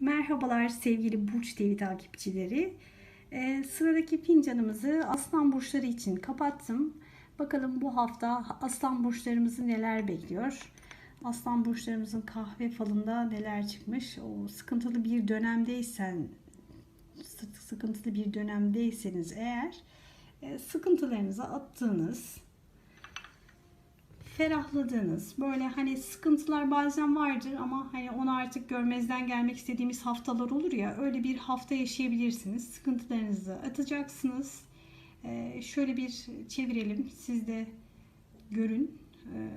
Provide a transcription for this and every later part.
Merhabalar sevgili Burç TV takipçileri. Ee, sıradaki fincanımızı aslan burçları için kapattım. Bakalım bu hafta aslan burçlarımızı neler bekliyor? Aslan burçlarımızın kahve falında neler çıkmış? O sıkıntılı bir dönemdeysen sı- sıkıntılı bir dönemdeyseniz eğer e, sıkıntılarınızı attığınız ferahladığınız böyle hani sıkıntılar bazen vardır ama hani onu artık görmezden gelmek istediğimiz haftalar olur ya öyle bir hafta yaşayabilirsiniz. Sıkıntılarınızı atacaksınız. Ee, şöyle bir çevirelim. Siz de görün ee,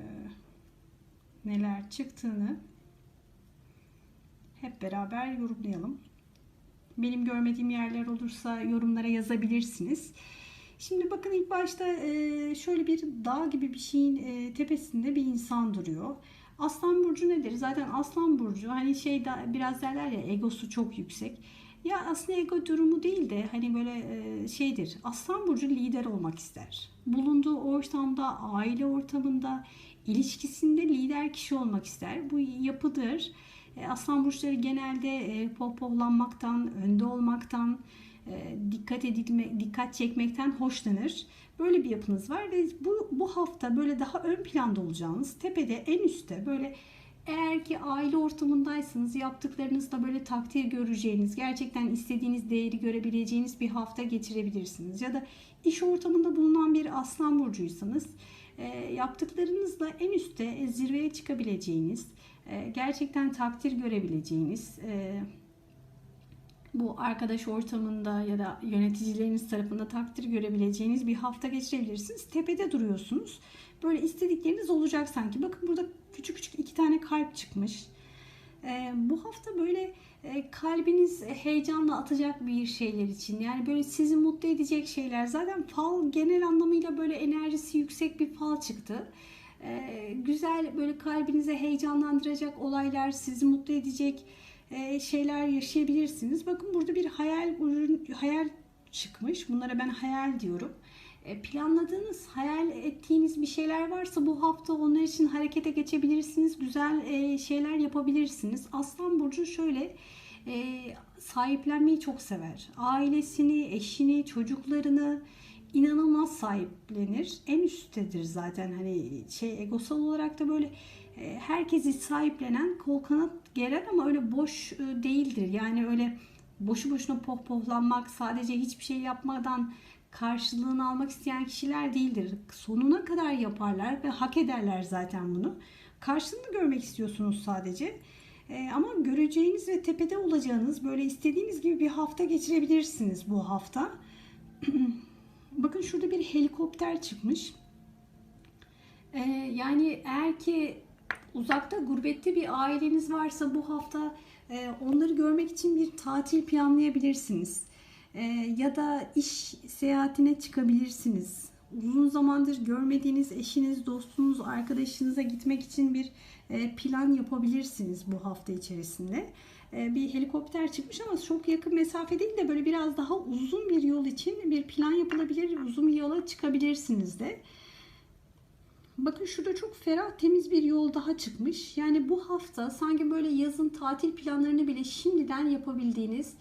neler çıktığını. Hep beraber yorumlayalım. Benim görmediğim yerler olursa yorumlara yazabilirsiniz. Şimdi bakın ilk başta e, şöyle bir dağ gibi bir şeyin e, tepesinde bir insan duruyor. Aslan burcu nedir? Zaten Aslan burcu hani şey biraz derler ya egosu çok yüksek. Ya aslında ego durumu değil de hani böyle e, şeydir. Aslan burcu lider olmak ister. Bulunduğu ortamda, aile ortamında, ilişkisinde lider kişi olmak ister. Bu yapıdır. Aslan burçları genelde pohpohlanmaktan, önde olmaktan, dikkat edilme, dikkat çekmekten hoşlanır. Böyle bir yapınız var ve bu bu hafta böyle daha ön planda olacağınız, tepede en üstte böyle eğer ki aile ortamındaysanız yaptıklarınızda böyle takdir göreceğiniz, gerçekten istediğiniz değeri görebileceğiniz bir hafta geçirebilirsiniz. Ya da iş ortamında bulunan bir aslan burcuysanız e, yaptıklarınızla en üstte e, zirveye çıkabileceğiniz, e, gerçekten takdir görebileceğiniz, e, bu arkadaş ortamında ya da yöneticileriniz tarafında takdir görebileceğiniz bir hafta geçirebilirsiniz. Tepede duruyorsunuz. Böyle istedikleriniz olacak sanki. Bakın burada küçük küçük iki tane kalp çıkmış. Ee, bu hafta böyle e, kalbiniz heyecanla atacak bir şeyler için. Yani böyle sizi mutlu edecek şeyler. Zaten fal genel anlamıyla böyle enerjisi yüksek bir fal çıktı. Ee, güzel böyle kalbinize heyecanlandıracak olaylar, sizi mutlu edecek e, şeyler yaşayabilirsiniz. Bakın burada bir hayal ürün, hayal çıkmış. Bunlara ben hayal diyorum. E, planladığınız, hayal ettiğiniz bir şeyler varsa bu hafta onlar için harekete geçebilirsiniz. Güzel e, şeyler yapabilirsiniz. Aslan burcu şöyle sahiplenmeyi çok sever. Ailesini, eşini, çocuklarını inanılmaz sahiplenir. En üsttedir zaten hani şey egosal olarak da böyle herkesi sahiplenen kol kanat gerer ama öyle boş e, değildir. Yani öyle boşu boşuna pohpohlanmak, sadece hiçbir şey yapmadan karşılığını almak isteyen kişiler değildir. Sonuna kadar yaparlar ve hak ederler zaten bunu. Karşılığını görmek istiyorsunuz sadece. E, ama göreceğiniz ve tepede olacağınız böyle istediğiniz gibi bir hafta geçirebilirsiniz bu hafta. Bakın şurada bir helikopter çıkmış. E, yani eğer ki uzakta gurbette bir aileniz varsa bu hafta e, onları görmek için bir tatil planlayabilirsiniz. E, ya da iş seyahatine çıkabilirsiniz. Uzun zamandır görmediğiniz eşiniz, dostunuz, arkadaşınıza gitmek için bir e, plan yapabilirsiniz bu hafta içerisinde. E, bir helikopter çıkmış ama çok yakın mesafe değil de böyle biraz daha uzun bir yol için bir plan yapılabilir. Uzun bir yola çıkabilirsiniz de. Bakın şurada çok ferah temiz bir yol daha çıkmış. Yani bu hafta sanki böyle yazın tatil planlarını bile şimdiden yapabildiğiniz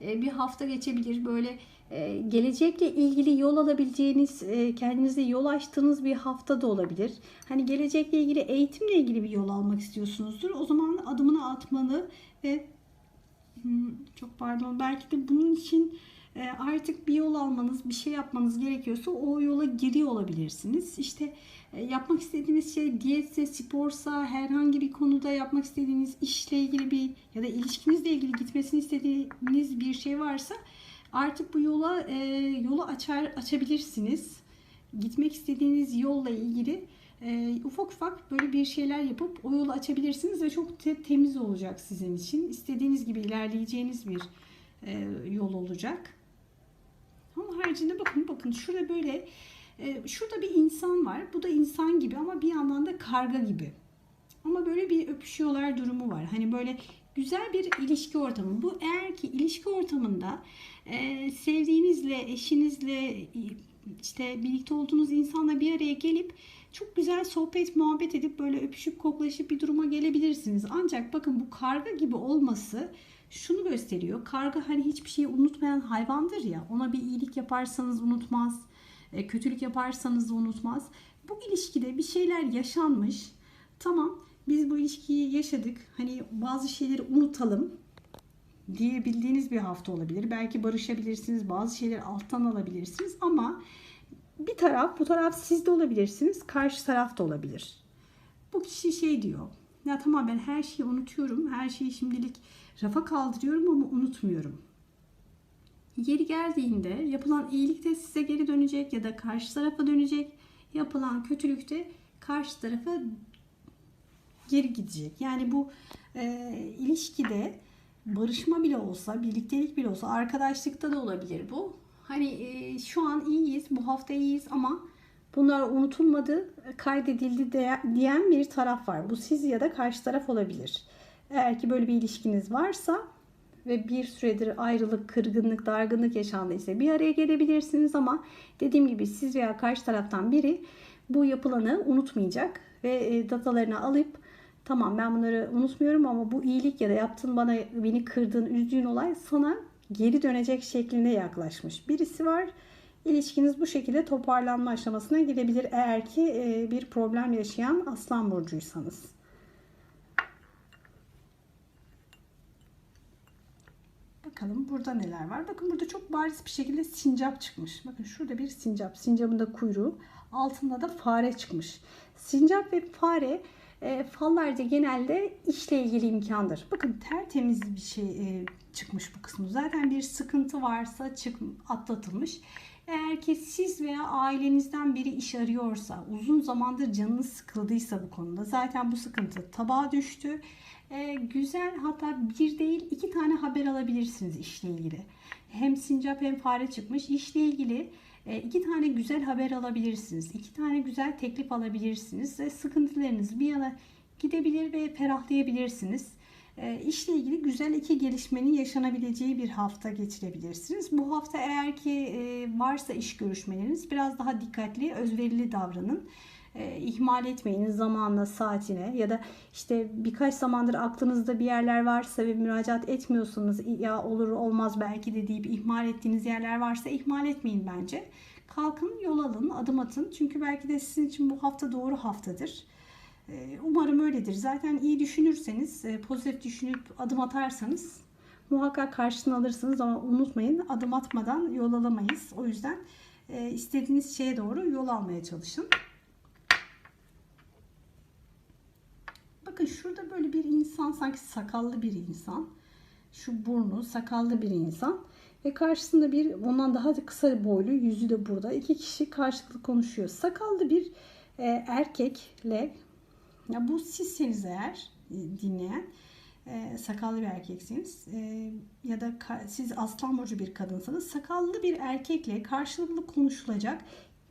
e, bir hafta geçebilir. Böyle e, gelecekle ilgili yol alabileceğiniz, e, kendinize yol açtığınız bir hafta da olabilir. Hani gelecekle ilgili eğitimle ilgili bir yol almak istiyorsunuzdur. O zaman adımını atmalı ve çok pardon belki de bunun için artık bir yol almanız, bir şey yapmanız gerekiyorsa o yola giriyor olabilirsiniz. İşte yapmak istediğiniz şey diyetse, sporsa, herhangi bir konuda yapmak istediğiniz işle ilgili bir ya da ilişkinizle ilgili gitmesini istediğiniz bir şey varsa artık bu yola e, yolu açar açabilirsiniz. Gitmek istediğiniz yolla ilgili e, ufak ufak böyle bir şeyler yapıp o yolu açabilirsiniz ve çok te- temiz olacak sizin için. İstediğiniz gibi ilerleyeceğiniz bir e, yol olacak. Ama haricinde bakın bakın şurada böyle e, şurada bir insan var. Bu da insan gibi ama bir yandan da karga gibi. Ama böyle bir öpüşüyorlar durumu var. Hani böyle güzel bir ilişki ortamı. Bu eğer ki ilişki ortamında e, sevdiğinizle, eşinizle, işte birlikte olduğunuz insanla bir araya gelip çok güzel sohbet, muhabbet edip böyle öpüşüp koklaşıp bir duruma gelebilirsiniz. Ancak bakın bu karga gibi olması şunu gösteriyor. Karga hani hiçbir şeyi unutmayan hayvandır ya. Ona bir iyilik yaparsanız unutmaz. E, kötülük yaparsanız da unutmaz. Bu ilişkide bir şeyler yaşanmış. Tamam biz bu ilişkiyi yaşadık. Hani bazı şeyleri unutalım diyebildiğiniz bir hafta olabilir. Belki barışabilirsiniz. Bazı şeyleri alttan alabilirsiniz ama bir taraf bu taraf siz de olabilirsiniz. Karşı taraf da olabilir. Bu kişi şey diyor. Ya tamam ben her şeyi unutuyorum. Her şeyi şimdilik rafa kaldırıyorum ama unutmuyorum. Yeri geldiğinde yapılan iyilik de size geri dönecek ya da karşı tarafa dönecek. Yapılan kötülük de karşı tarafa geri gidecek. Yani bu e, ilişkide barışma bile olsa, birliktelik bile olsa, arkadaşlıkta da olabilir bu. Hani e, şu an iyiyiz, bu hafta iyiyiz ama bunlar unutulmadı, kaydedildi de, diyen bir taraf var. Bu siz ya da karşı taraf olabilir. Eğer ki böyle bir ilişkiniz varsa ve bir süredir ayrılık, kırgınlık, dargınlık yaşandıysa bir araya gelebilirsiniz ama dediğim gibi siz veya karşı taraftan biri bu yapılanı unutmayacak ve e, datalarını alıp tamam ben bunları unutmuyorum ama bu iyilik ya da yaptığın bana beni kırdığın, üzdüğün olay sana geri dönecek şeklinde yaklaşmış. Birisi var. İlişkiniz bu şekilde toparlanma aşamasına gidebilir eğer ki e, bir problem yaşayan aslan burcuysanız. Bakalım burada neler var. Bakın burada çok bariz bir şekilde sincap çıkmış. Bakın şurada bir sincap. Sincapın da kuyruğu. Altında da fare çıkmış. Sincap ve fare e, fallarda genelde işle ilgili imkandır. Bakın tertemiz bir şey e, çıkmış bu kısmı. Zaten bir sıkıntı varsa çık, atlatılmış. Eğer ki siz veya ailenizden biri iş arıyorsa, uzun zamandır canınız sıkıldıysa bu konuda zaten bu sıkıntı tabağa düştü. Ee, güzel hatta bir değil iki tane haber alabilirsiniz işle ilgili. Hem sincap hem fare çıkmış. İşle ilgili e, iki tane güzel haber alabilirsiniz. iki tane güzel teklif alabilirsiniz. Sıkıntılarınız bir yana gidebilir ve ferahlayabilirsiniz. E, işle ilgili güzel iki gelişmenin yaşanabileceği bir hafta geçirebilirsiniz. Bu hafta eğer ki e, varsa iş görüşmeleriniz biraz daha dikkatli, özverili davranın. E, ihmal etmeyiniz zamanla, saatine ya da işte birkaç zamandır aklınızda bir yerler varsa ve müracaat etmiyorsanız ya olur olmaz belki de deyip ihmal ettiğiniz yerler varsa ihmal etmeyin bence. Kalkın, yol alın, adım atın. Çünkü belki de sizin için bu hafta doğru haftadır. Ee, umarım öyledir. Zaten iyi düşünürseniz, e, pozitif düşünüp adım atarsanız muhakkak karşılığını alırsınız ama unutmayın adım atmadan yol alamayız. O yüzden e, istediğiniz şeye doğru yol almaya çalışın. Bakın şurada böyle bir insan sanki sakallı bir insan. Şu burnu sakallı bir insan. Ve karşısında bir ondan daha da kısa boylu yüzü de burada. iki kişi karşılıklı konuşuyor. Sakallı bir e, erkekle ya bu sizseniz eğer e, dinleyen e, sakallı bir erkeksiniz e, ya da siz aslan burcu bir kadınsanız sakallı bir erkekle karşılıklı konuşulacak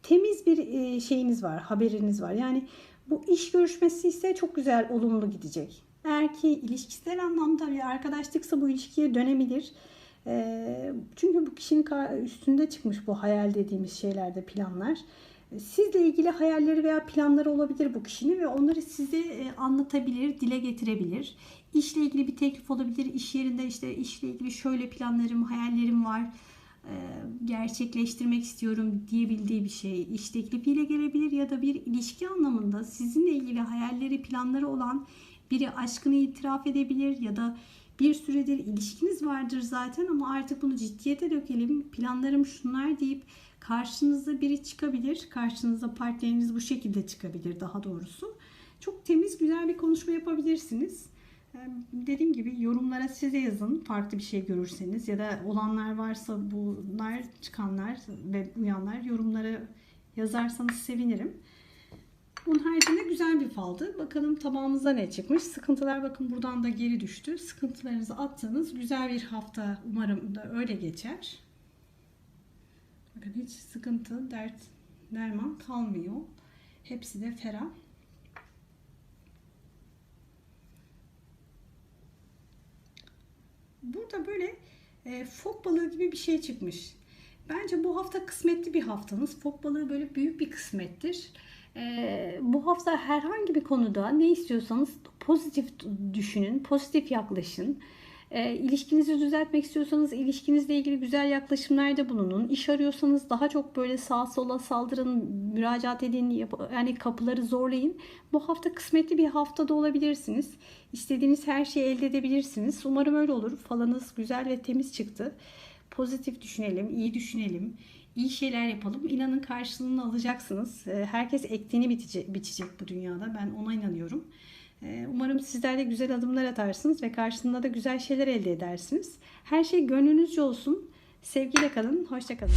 temiz bir e, şeyiniz var, haberiniz var. Yani bu iş görüşmesi ise çok güzel, olumlu gidecek. Eğer ki ilişkisel anlamda bir arkadaşlıksa bu ilişkiye dönebilir. E, çünkü bu kişinin üstünde çıkmış bu hayal dediğimiz şeylerde planlar. Sizle ilgili hayalleri veya planları olabilir bu kişinin ve onları size e, anlatabilir, dile getirebilir. İşle ilgili bir teklif olabilir. İş yerinde işte işle ilgili şöyle planlarım, hayallerim var. E, gerçekleştirmek istiyorum diyebildiği bir şey. İş teklifiyle gelebilir ya da bir ilişki anlamında sizinle ilgili hayalleri, planları olan biri aşkını itiraf edebilir ya da bir süredir ilişkiniz vardır zaten ama artık bunu ciddiyete dökelim. Planlarım şunlar deyip karşınıza biri çıkabilir. Karşınıza partneriniz bu şekilde çıkabilir daha doğrusu. Çok temiz güzel bir konuşma yapabilirsiniz. Dediğim gibi yorumlara size yazın farklı bir şey görürseniz ya da olanlar varsa bunlar çıkanlar ve uyanlar yorumlara yazarsanız sevinirim. Bunun haricinde güzel bir faldı. Bakalım tabağımızda ne çıkmış. Sıkıntılar bakın buradan da geri düştü. Sıkıntılarınızı attığınız güzel bir hafta umarım da öyle geçer. Bakın hiç sıkıntı, dert, derman kalmıyor. Hepsi de ferah. Burada böyle e, fok balığı gibi bir şey çıkmış. Bence bu hafta kısmetli bir haftanız. Fok balığı böyle büyük bir kısmettir. E, bu hafta herhangi bir konuda ne istiyorsanız pozitif düşünün, pozitif yaklaşın. E, ilişkinizi düzeltmek istiyorsanız ilişkinizle ilgili güzel yaklaşımlarda bulunun. İş arıyorsanız daha çok böyle sağa sola saldırın, müracaat edin, yap- yani kapıları zorlayın. Bu hafta kısmetli bir haftada olabilirsiniz. İstediğiniz her şeyi elde edebilirsiniz. Umarım öyle olur. Falanız güzel ve temiz çıktı. Pozitif düşünelim, iyi düşünelim. iyi şeyler yapalım. İnanın karşılığını alacaksınız. E, Herkes ektiğini bitecek, biçecek bu dünyada. Ben ona inanıyorum. E, Umarım sizler de güzel adımlar atarsınız ve karşılığında da güzel şeyler elde edersiniz. Her şey gönlünüzce olsun. Sevgiyle kalın, hoşça kalın.